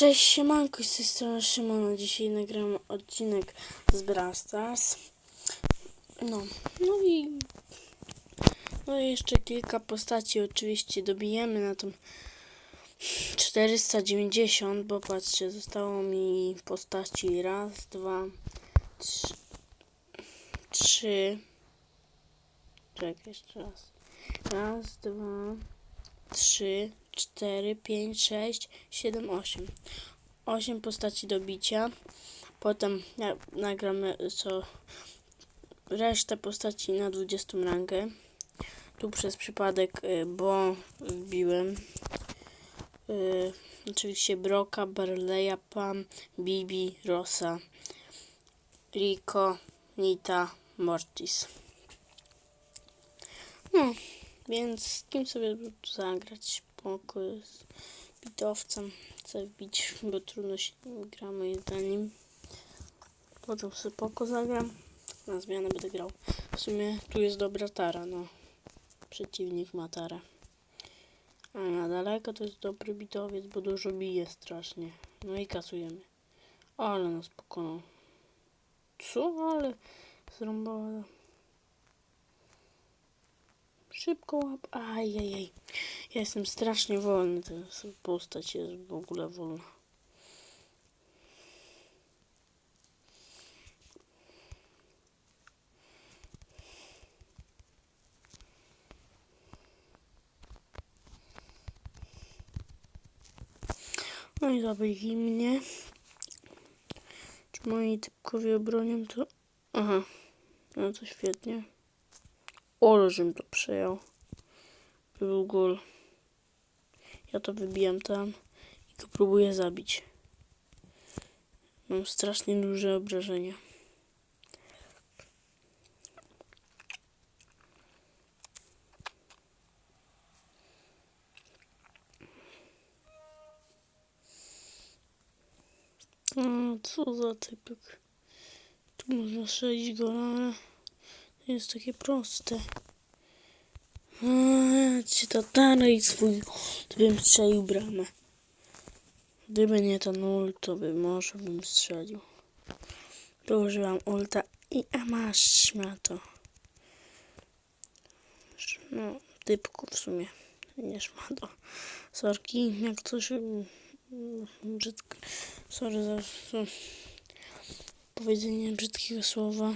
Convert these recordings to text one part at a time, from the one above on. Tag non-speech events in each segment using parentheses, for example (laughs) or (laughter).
Cześć, siemanko, z tej strony Szymona. Dzisiaj nagram odcinek z Brawl Stars. No, no i... No i jeszcze kilka postaci oczywiście dobijemy na tą 490, bo patrzcie, zostało mi postaci raz, dwa, trzy, trzy. Czekaj, jeszcze raz. Raz, dwa, trzy, cztery, pięć, sześć, siedem, osiem. Osiem postaci do bicia. Potem na- nagramy co resztę postaci na 20 rangę. Tu przez przypadek, y, bo wbiłem y, oczywiście Broka, Barleya, Pam, Bibi, Rosa, Rico, Nita, Mortis. No, więc z kim sobie zagrać? Spoko z bitowcem. Chcę wbić, bo trudno się nim gra moim zdaniem. Potem sobie poko zagram. Na zmianę będę grał. W sumie tu jest dobra tara, no. Przeciwnik ma tarę. A na daleko to jest dobry bitowiec, bo dużo bije strasznie. No i kasujemy. Ale nas pokonał. Co? Ale zrąbała. Szybko łap. Ajajaj. Ja jestem strasznie wolny. Ta postać jest w ogóle wolna. No i zabili mnie. Czy moi typkowie obronią to? Aha. No to świetnie. Ole, żebym to przejął. By był. Ja to wybijam tam i go próbuję zabić. Mam strasznie duże obrażenia. A, co za typek. Tu można strzelić go, ale jest takie proste. Ci tatara i swój, to bym strzelił bramę. Gdyby nie ten ult, to by może bym strzelił. To używam ulta i a masz szmato. No, typku w sumie. Nie szmato. Sorki, jak coś brzydko. Sorry za za powiedzenie brzydkiego słowa.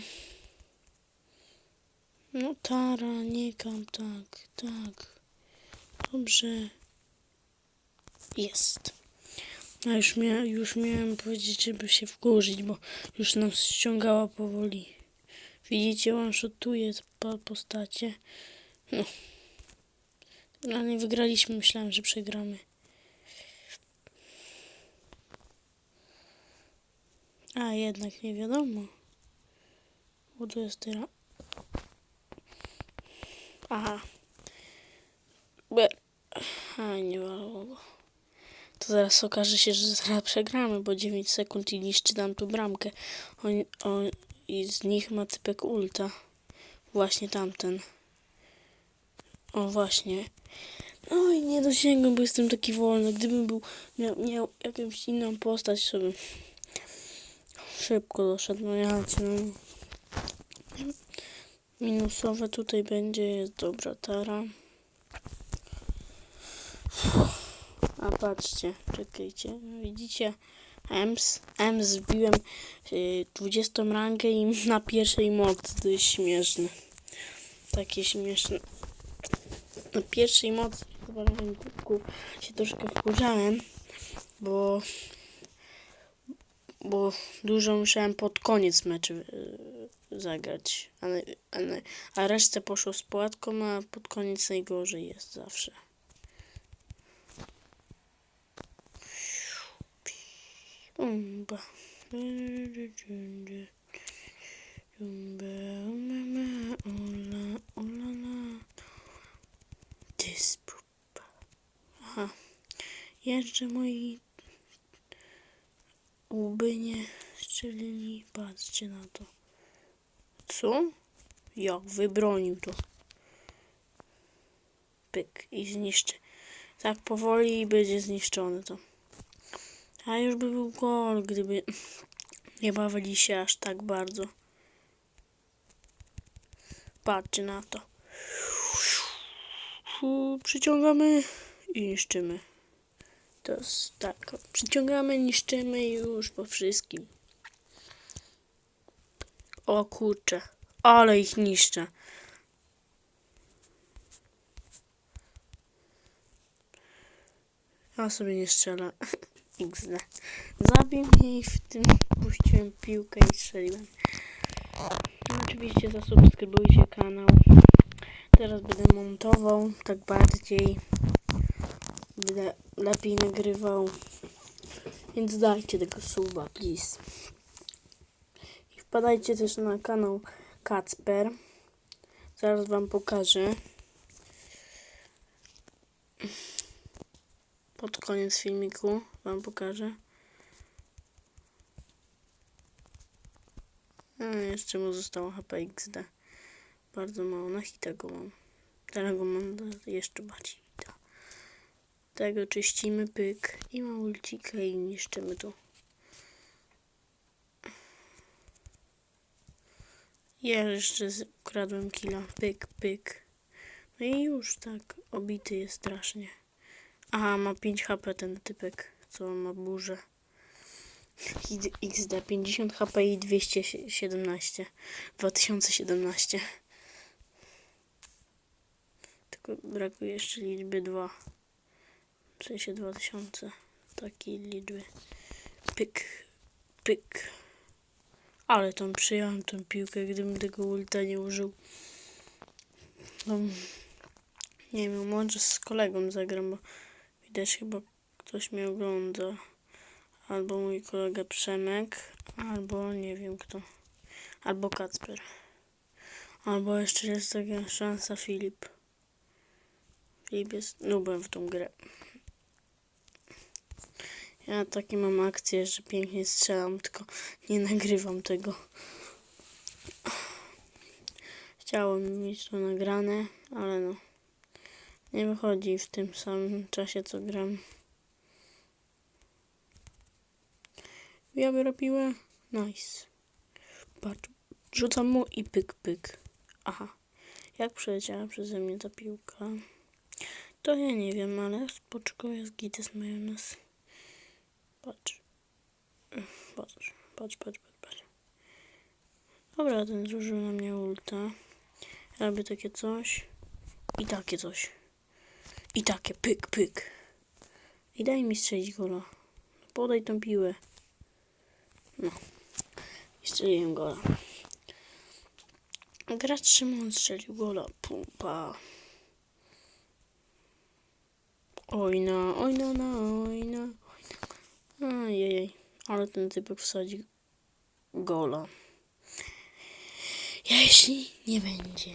No Tara, nie kam, tak, tak. Dobrze. Jest. A już, mia już miałem powiedzieć, żeby się wkurzyć, bo już nam ściągała powoli. Widzicie, one-shotuje po postacie. No. Ale nie wygraliśmy, myślałem, że przegramy. A, jednak nie wiadomo. Bo to jest teraz. Aha. Be. A, nie go. To zaraz okaże się, że zaraz przegramy, bo 9 sekund i niszczy nam tu bramkę. On, on, I z nich ma typek ulta. Właśnie tamten. O, właśnie. No i nie dosięgam, bo jestem taki wolny. Gdybym był, miał, miał jakąś inną postać, bym szybko doszedł. No ja cię, no. Minusowe tutaj będzie, jest dobra tara. A patrzcie, czekajcie, widzicie? Ems, Ems wbiłem y, 20 rangę i (laughs) na pierwszej mocy, to jest śmieszne. Takie śmieszne. Na pierwszej mocy chyba na tym kubku się troszkę wkurzałem, bo bo dużo musiałem pod koniec meczu y, zagrać, a, a, a resztę poszło z płatką, a pod koniec najgorzej jest zawsze. Umba. Aha. Jeszcze moi łby nie strzelili. Patrzcie na to. Co? Jak wybronił to. Pyk i zniszczy. Tak powoli będzie zniszczone to. A już by był gol, gdyby (clears throat) nie bawili się aż tak bardzo. Patrzcie na to. Przyciągamy i niszczymy. To jest tak. Przyciągamy, niszczymy już po wszystkim. O kurczę, ale ich niszczę. Ja sobie nie strzelę. (laughs) XD. Zabił mnie i w tym puściłem piłkę i strzeliłem. No, oczywiście zasubskrybujcie kanał. Teraz będę montował tak bardziej. Będę lepiej nagrywał. Więc dajcie tego suba, please. Wpadajcie też na kanał Kacper. Zaraz wam pokażę. Pod koniec filmiku wam pokażę. A, jeszcze mu zostało HP XD. Bardzo mało. Na hita go mam. Teraz go mam jeszcze bardziej. Tego czyścimy, pyk. I ma ulcika i niszczymy tu. Ja jeszcze ukradłem killa. Pyk, pyk. No i już tak. Obity jest strasznie. Aha, ma 5 HP ten typek, co ma burzę. XD 50 HP i 217. 2017. Tylko brakuje jeszcze liczby 2. W sensie 2000. Takiej liczby. Pyk, pyk. Ale tam przyjąłem tą piłkę, gdybym tego ulta nie użył. No, nie wiem, może z kolegą zagram, bo widać chyba ktoś mnie ogląda. Albo mój kolega Przemek, albo nie wiem kto. Albo Kacper. Albo jeszcze jest taka szansa Filip. Filip jest nubem w tą grę. Ja takie mam akcje, że pięknie strzelam, tylko nie nagrywam tego. Chciałem mieć to nagrane, ale no. Nie wychodzi w tym samym czasie, co gram. Ja biorę. Nice. Patrz. Rzucam mu i pyk, pyk. Aha. Jak przeleciała przeze mnie ta piłka? To ja nie wiem, ale spoczko jest gites majonez. Patrz. Patrz, patrz, patrz, patrz. Dobra, ten zużył na mnie ulta. Robię takie coś. I takie coś. I takie pyk, pyk. I daj mi strzelić gola. Podaj tą piłę. No. I strzeliłem gola. Gracz Szymon strzelił gola. Pupa. Oj no, oj no, oj. Ajej, ale ten typek wsadzi gola. Jeśli nie będzie.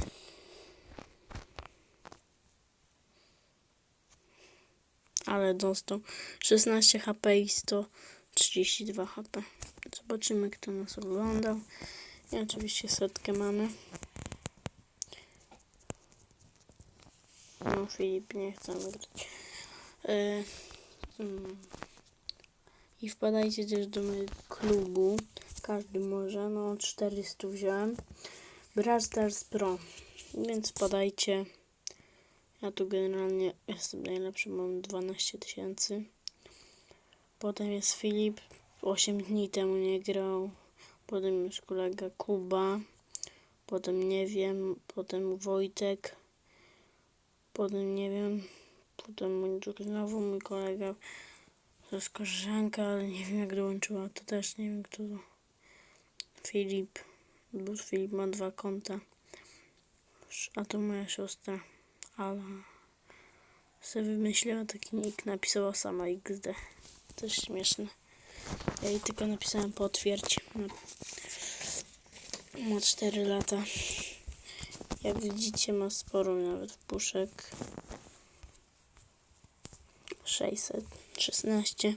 Ale dostał 16 HP i 132 HP. Zobaczymy, kto nas oglądał. I oczywiście setkę mamy. No, Filip nie chce wygrać. E, mm. I wpadajcie też do mojego klubu. Każdy może. No, 400 wziąłem. Brawl Stars Pro. Więc wpadajcie. Ja tu generalnie jestem najlepszy, mam 12 tysięcy. Potem jest Filip, 8 dni temu nie grał. Potem jest kolega Kuba. Potem nie wiem. Potem Wojtek. Potem nie wiem. Potem znowu mój kolega. To jest ale nie wiem jak dołączyła. To też nie wiem kto to. Filip. Bo Filip ma dwa konta. A to moja siostra. Ale sobie wymyśliła taki nick, napisała sama XD. Też śmieszne. Ja jej tylko napisałem potwierdź. Ma 4 lata. Jak widzicie ma sporo nawet puszek. 616.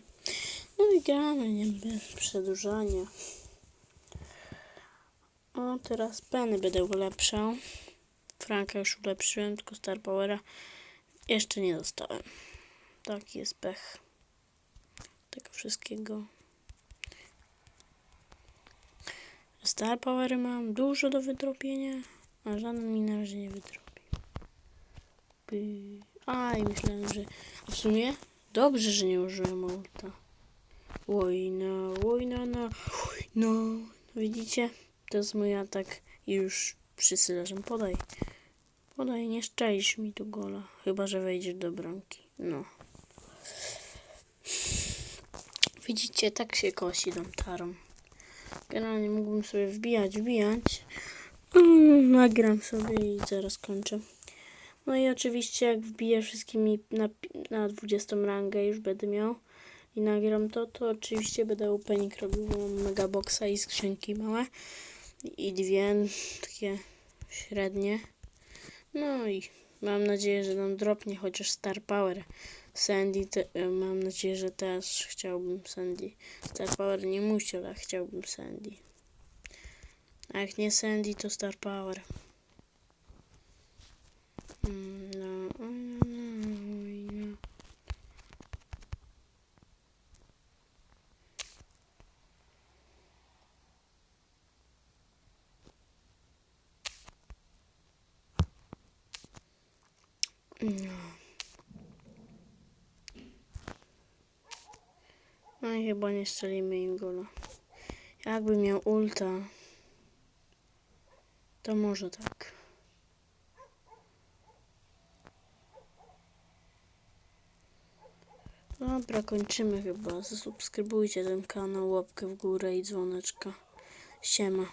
No i gramy, nie bez przedłużania. O, teraz peny będę ulepszał. Franka już ulepszyłem, tylko Star Powera jeszcze nie dostałem. Taki jest pech. tego wszystkiego. Star Powery mam dużo do wydrobienia, a żaden mi na razie nie wydrobi. By... A, i myślałem, że... W sumie dobrze, że nie użyłem ulta. Wojna, wojna na... No, widzicie? To jest mój atak i już wszyscy leżą. Podaj. Podaj, nie szczelisz mi tu gola. Chyba, że wejdziesz do bramki. No. Widzicie, tak się kosi tą tarą. Generalnie mógłbym sobie wbijać, wbijać. Mm, Nagram sobie i zaraz kończę. No i oczywiście jak wbiję wszystkimi na, na 20 rangę już będę miał i nagram to, to oczywiście będę opening robił, mega boxa i skrzynki małe i dwie takie średnie. No i mam nadzieję, że nam dropnie chociaż Star Power. Sandy, te, e, mam nadzieję, że też chciałbym Sandy. Star Power nie musi, ale chciałbym Sandy. A jak nie Sandy, to Star Power. Mm, No, no, no, no. No. No i chyba nie strzelimy im gola. Jakby miał ulta, to może tak. Dobra, kończymy chyba. Zasubskrybujcie ten kanał, łapkę w górę i dzwoneczka. Siema.